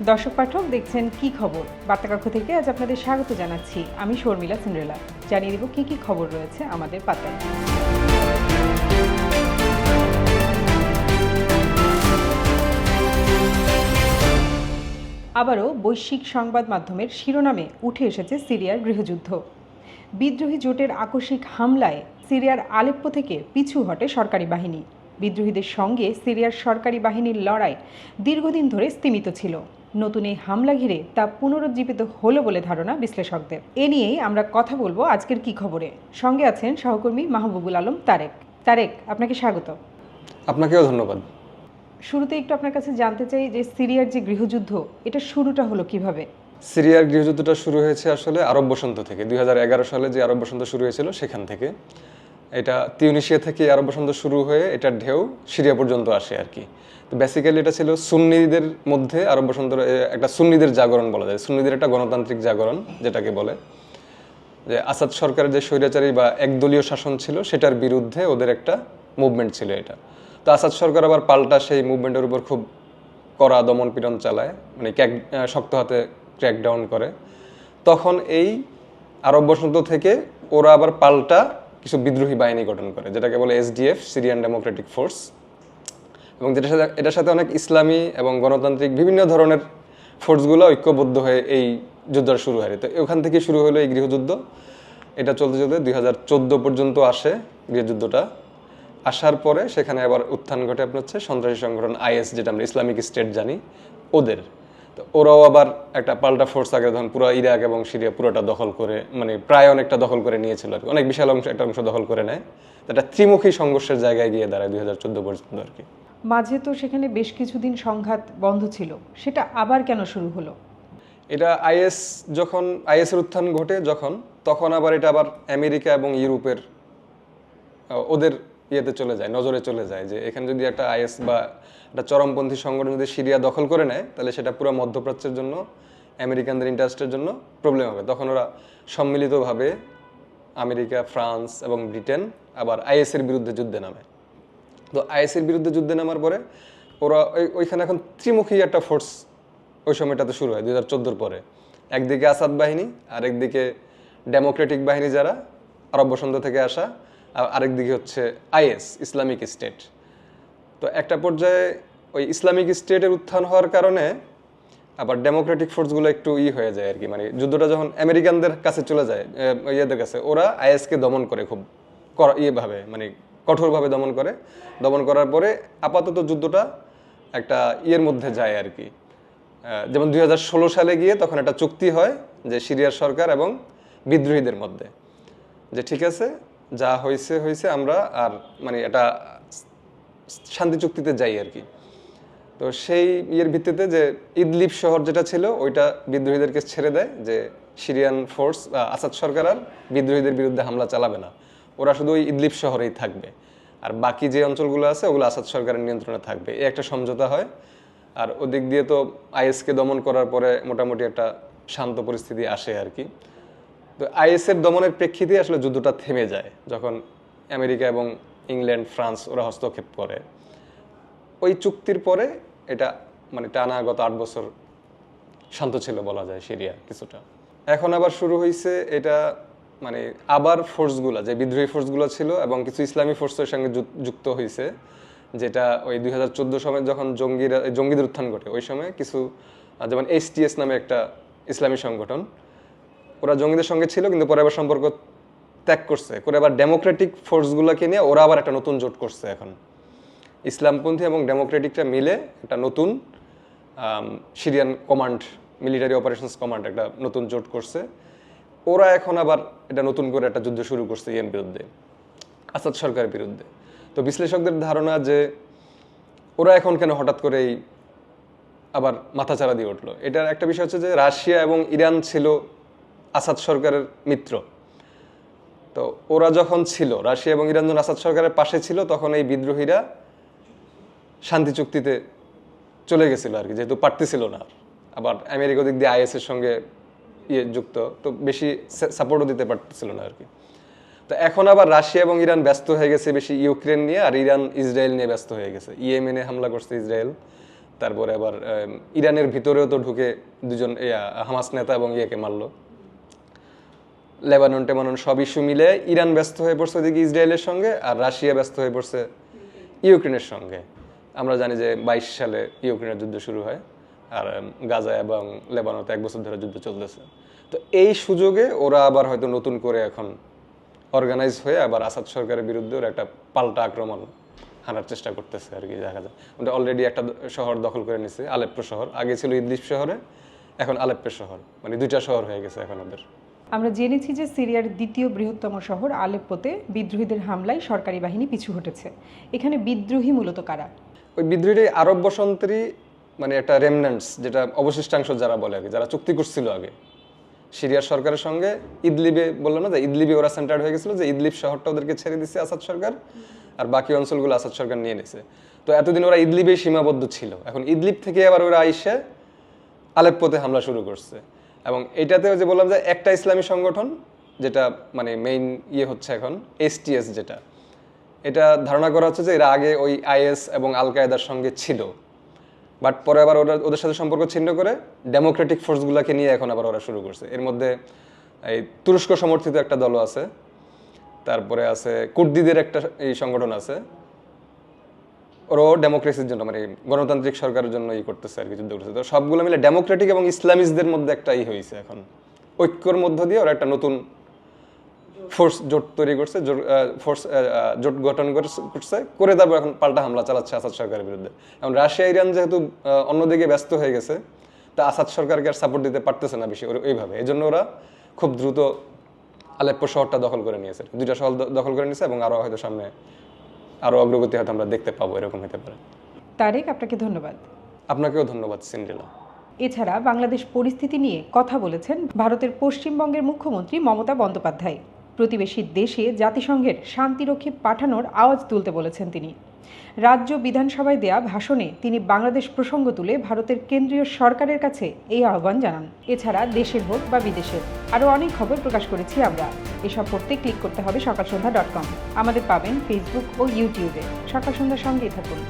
দর্শক পাঠক, দেখছেন কি খবর? বার্তাকক্ষ থেকে আজ আপনাদের স্বাগত জানাচ্ছি। আমি শর্মিলা সিন্ড্রেলা। জানিয়ে দেব কি কি খবর রয়েছে আমাদের পাতায়। আবারও বৈশ্বিক সংবাদ মাধ্যমের শিরোনামে উঠে এসেছে সিরিয়ার গৃহযুদ্ধ। বিদ্রোহী জোটের আকস্মিক হামলায় সিরিয়ার আলেপ্পো থেকে পিছু হটে সরকারি বাহিনী। বিদ্রোহীদের সঙ্গে সিরিয়ার সরকারি বাহিনীর লড়াই দীর্ঘদিন ধরে স্তীমিত ছিল। নতুন এই হামলা ঘিরে তা পুনরুজ্জীবিত হলো বলে ধারণা বিশ্লেষকদের। এ নিয়েই আমরা কথা বলব আজকের কি খবরে। সঙ্গে আছেন সহকর্মী মাহবুবুল আলম তারেক। তারেক আপনাকে স্বাগত। আপনাকেও ধন্যবাদ। শুরুতে একটু আপনার কাছে জানতে চাই যে সিরিয়ার যে গৃহযুদ্ধ এটা শুরুটা হলো কীভাবে? সিরিয়ার গৃহযুদ্ধটা শুরু হয়েছে আসলে আরব বসন্ত থেকে। দুই হাজার এগারো সালে যে আরব বসন্ত শুরু হয়েছিল সেখান থেকে। এটা তিউনিশিয়া থেকে আরব বসন্ত শুরু হয়ে এটার ঢেউ সিরিয়া পর্যন্ত আসে আর কি। তো বেসিক্যালি এটা ছিল সুন্নিদের মধ্যে আরব বসন্ত একটা সুন্নিদের জাগরণ বলা যায়। সুন্নিদের একটা গণতান্ত্রিক জাগরণ যেটাকে বলে। যে আসাদ সরকারের যে স্বৈরাচারী বা একদলীয় শাসন ছিল, সেটার বিরুদ্ধে ওদের একটা মুভমেন্ট ছিল এটা। তো আসাদ সরকার আবার পাল্টা সেই মুভমেন্টের উপর খুব কড়া দমন পীড়ন চালায় মানে ক্যাক শক্ত হাতে ক্র্যাকডাউন করে। তখন এই আরব বসন্ত থেকে ওরা আবার পাল্টা কিছু বিদ্রোহী বাহিনী গঠন করে, যেটাকে বলে এসডিএফ সিরিয়ান ডেমোক্রেটিক ফোর্স এবং যেটার সাথে, এটার সাথে অনেক ইসলামী এবং গণতান্ত্রিক বিভিন্ন ধরনের ফোর্সগুলো ঐক্যবদ্ধ হয়ে এই যুদ্ধটা শুরু হয়। তো ওখান থেকে শুরু হলো এই গৃহযুদ্ধ। এটা চলতে চলতে দুই হাজার চোদ্দ পর্যন্ত আসে গৃহযুদ্ধটা। আসার পরে সেখানে আবার উত্থান ঘটে, আপনার হচ্ছে সন্ত্রাসী সংগঠন আইএস যেটা আমরা ইসলামিক স্টেট জানি, ওদের। তো ওরাও আবার একটা পাল্টা ফোর্স আগে তখন পুরো ইরাক এবং সিরিয়া পুরোটা দখল করে মানে প্রায় অনেকটা দখল করে নিয়েছিল আর কি। অনেক বিশাল অংশ একটা অংশ দখল করে নেয়। একটা ত্রিমুখী সংঘর্ষের জায়গায় গিয়ে দাঁড়ায় দুই হাজার চোদ্দ পর্যন্ত আর কি। মাঝে তো সেখানে বেশ কিছুদিন সংঘাত বন্ধ ছিল। সেটা আবার কেন শুরু হলো? এটা আইএস যখন আইএসের উত্থান ঘটে যখন তখন আবার এটা আবার আমেরিকা এবং ইউরোপের ওদের ইয়েতে চলে যায়, নজরে চলে যায় যে এখানে যদি একটা আইএস বা একটা চরমপন্থী সংগঠন যদি সিরিয়া দখল করে নেয়, তাহলে সেটা পুরো মধ্যপ্রাচ্যের জন্য, আমেরিকানদের ইন্টারেস্টের জন্য প্রবলেম হবে। তখন ওরা সম্মিলিতভাবে আমেরিকা, ফ্রান্স এবং ব্রিটেন আবার আইএসের বিরুদ্ধে যুদ্ধে নামে। তো আইএসের বিরুদ্ধে যুদ্ধে নামার পরে ওরা ওই- ওইখানে এখন ত্রিমুখী একটা ফোর্স ওই সময়টাতে শুরু হয়, দুই হাজার পরে। একদিকে আসাদ বাহিনী আর একদিকে ডেমোক্রেটিক বাহিনী যারা আরব বসন্ত থেকে আসা আর আরেকদিকে হচ্ছে আইএস, ইসলামিক স্টেট। তো একটা পর্যায়ে ওই ইসলামিক স্টেটের উত্থান হওয়ার কারণে আবার ডেমোক্রেটিক ফোর্সগুলো একটু ই হয়ে যায় আর কি। মানে যুদ্ধটা যখন আমেরিকানদের কাছে চলে যায় ইয়েদের কাছে, ওরা আইএসকে দমন করে খুব ইয়েভাবে মানে কঠোরভাবে দমন করে। দমন করার পরে আপাতত যুদ্ধটা একটা ইয়ের মধ্যে যায় আর কি। যেমন দু হাজার ষোলো সালে গিয়ে তখন একটা চুক্তি হয় যে সিরিয়ার সরকার এবং বিদ্রোহীদের মধ্যে। যে ঠিক আছে যা হয়েছে হয়েছে আমরা আর মানে এটা শান্তি চুক্তিতে যাই আর কি। তো সেই ইয়ের ভিত্তিতে যে ইদলিপ শহর যেটা ছিল, ওইটা বিদ্রোহীদেরকে ছেড়ে দেয় যে সিরিয়ান ফোর্স আসাদ সরকার আর বিদ্রোহীদের বিরুদ্ধে হামলা চালাবে না। ওরা শুধু ওই ইদলিপ শহরেই থাকবে। আর বাকি যে অঞ্চলগুলো আছে, ওগুলো আসাদ সরকারের নিয়ন্ত্রণে থাকবে। এই একটা সমঝোতা হয়। আর ওদিক দিয়ে তো আইএসকে দমন করার পরে মোটামুটি একটা শান্ত পরিস্থিতি আসে আর কি। তো আইএসের দমনের প্রেক্ষিতে আসলে যুদ্ধটা থেমে যায় যখন আমেরিকা এবং ইংল্যান্ড, ফ্রান্স ওরা হস্তক্ষেপ করে। ওই চুক্তির পরে এটা মানে টানা গত আট বছর শান্ত ছিল বলা যায় সিরিয়া কিছুটা। এখন আবার শুরু হয়েছে এটা মানে আবার ফোর্সগুলো, যে বিদ্রোহী ফোর্সগুলো ছিল এবং কিছু ইসলামী ফোর্সের সঙ্গে যুক্ত হয়েছে যেটা ওই দুই হাজার চোদ্দ সময় যখন জঙ্গিরা, জঙ্গিদের উত্থান ঘটে, ওই সময় কিছু যেমন এইচটিএস নামে একটা ইসলামী সংগঠন ওরা জঙ্গিদের সঙ্গে ছিল, কিন্তু পরে আবার সম্পর্ক ত্যাগ করছে। করে আবার ডেমোক্রেটিক ফোর্সগুলোকে নিয়ে ওরা আবার একটা নতুন জোট করছে এখন। ইসলামপন্থী এবং ডেমোক্রেটিকটা মিলে একটা নতুন Syrian command military operations command একটা নতুন জোট করছে। ওরা এখন আবার এটা নতুন করে একটা যুদ্ধ শুরু করছে ইয়ের বিরুদ্ধে, আসাদ সরকারের বিরুদ্ধে। তো বিশ্লেষকদের ধারণা যে ওরা এখন কেন হঠাৎ করে এই আবার মাথাচাড়া দিয়ে উঠল? এটার একটা বিষয় হচ্ছে যে রাশিয়া এবং ইরান ছিল আসাদ সরকারের মিত্র। তো ওরা যখন ছিল, রাশিয়া এবং ইরান যখন আসাদ সরকারের পাশে ছিল, তখন এই বিদ্রোহীরা শান্তি চুক্তিতে চলে গেছিল আর কি, যেহেতু পারতেছিল না। আবার আমেরিকা দিক দিয়ে আইএসের সঙ্গে ইয়ে যুক্ত, তো বেশি সাপোর্টও দিতে পারতেছিল না আর কি। তো এখন আবার রাশিয়া এবং ইরান ব্যস্ত হয়ে গেছে বেশি ইউক্রেন নিয়ে, আর ইরান ইসরায়েল নিয়ে ব্যস্ত হয়ে গেছে। ইয়েমেনে হামলা করছে ইসরায়েল, তারপরে আবার ইরানের ভিতরেও তো ঢুকে দুজন হামাস নেতা এবং ইয়েকে মারলো। লেবানন টেবানন সব ইস্যু মিলে ইরান ব্যস্ত হয়ে পড়ছে ওদিকে ইসরায়েলের সঙ্গে আর রাশিয়া ব্যস্ত হয়ে পড়ছে ইউক্রেনের সঙ্গে। আমরা জানি যে বাইশ সালে ইউক্রেনের যুদ্ধ শুরু হয় আর গাজা এবং লেবানতে এক বছর ধরে যুদ্ধ চলতেছে। তো এই সুযোগে ওরা আবার হয়তো নতুন করে এখন অর্গানাইজ হয়ে আবার আসাদ সরকারের বিরুদ্ধে ওরা একটা পাল্টা আক্রমণ হানার চেষ্টা করতেছে আর কি, দেখা যায় ওটা অলরেডি একটা শহর দখল করে নিছে, আলেপ্পো শহর। আগে ছিল ইদলিপ শহরে, এখন আলেপ্পো শহর। মানে দুইটা শহর হয়ে গেছে এখন ওদের। আমরা জেনেছি যে সিরিয়ার দ্বিতীয় বৃহত্তম শহর আলেপ্পোতে বিদ্রোহীদের হামলায় সরকারি বাহিনী পিছু হটেছে। এখানে বিদ্রোহী মূলত কারা? ওই বিদ্রোহী আরব বসন্তেরই মানে একটা রেমন্যান্টস যেটা অবশিষ্টাংশ যারা বলে কি যারা চুক্তি করছিল আগে। সিরিয়ার সরকারের সঙ্গে ইদলিবে বলল না যে ইদলিবে ওরা সেন্টার হয়ে গেছিল যে ইদলিব শহরটা ওদেরকে ছেড়ে দিচ্ছে আসাদ সরকার আর বাকি অঞ্চলগুলো আসাদ সরকার নিয়ে নিছে। তো এতদিন ওরা ইদলিবে সীমাবদ্ধ ছিল। এখন ইদলিব থেকে আবার ওরা আইসে আলেপ্পোতে হামলা শুরু করছে। এবং এটাতেও যে বললাম যে একটা ইসলামী সংগঠন, যেটা মানে মেইন ইয়ে হচ্ছে এখন এসটিএস যেটা, এটা ধারণা করা হচ্ছে যে এরা আগে ওই আইএস এবং আল কায়দার সঙ্গে ছিল। বাট পরে আবার ওরা, ওদের সাথে সম্পর্ক ছিন্ন করে ডেমোক্রেটিক ফোর্সগুলোকে নিয়ে এখন আবার ওরা শুরু করছে। এর মধ্যে এই তুরস্ক সমর্থিত একটা দলও আছে, তারপরে আছে কুর্দিদের একটা এই সংগঠন আছে ওরাও ডেমোক্রেসির জন্য মানে গণতান্ত্রিক সরকারের জন্য ই করতেছে আর কি, যুদ্ধ করতেছে। তো সবগুলো মিলে ডেমোক্রেটিক এবং ইসলামিস্টদের মধ্যে একটা ই হয়েছে এখন। ঐক্যর মধ্য দিয়ে ওরা একটা নতুন ফোর্স জোট তৈরি করছে ফোর্স জোট গঠন করছে- করে তারপর এখন পাল্টা হামলা চালাচ্ছে আসাদ সরকারের বিরুদ্ধে। এখন রাশিয়া, ইরান যেহেতু অন্যদিকে ব্যস্ত হয়ে গেছে, তা আসাদ সরকারকে আর সাপোর্ট দিতে পারতেছে না বেশি ওর- ওইভাবে এই জন্য ওরা খুব দ্রুত আলেপ্পো শহরটা দখল করে নিয়েছে। দুইটা শহর দখল করে নিয়েছে এবং আরও হয়তো সামনে আরও অগ্রগতি হয়তো আমরা দেখতে পাবো এরকম হতে পারে। তারেক আপনাকে ধন্যবাদ। আপনাকেও ধন্যবাদ সিন্ড্রেলা। এছাড়া বাংলাদেশ পরিস্থিতি নিয়ে কথা বলেছেন ভারতের পশ্চিমবঙ্গের মুখ্যমন্ত্রী মমতা বন্দ্যোপাধ্যায়। প্রতিবেশী দেশে জাতিসংঘের শান্তিরক্ষী পাঠানোর আওয়াজ তুলতে বলেছেন তিনি। রাজ্য বিধানসভায় দেয়া ভাষণে তিনি বাংলাদেশ প্রসঙ্গ তুলে ভারতের কেন্দ্রীয় সরকারের কাছে এই আহ্বান জানান। এছাড়া দেশের হোক বা বিদেশের, আরও অনেক খবর প্রকাশ করেছি আমরা। এসব পড়তে ক্লিক করতে হবে সকাল সন্ধ্যা ডট কম। আমাদের পাবেন ফেসবুক ও ইউটিউবে সকাল সন্ধ্যার সঙ্গেই থাকুন।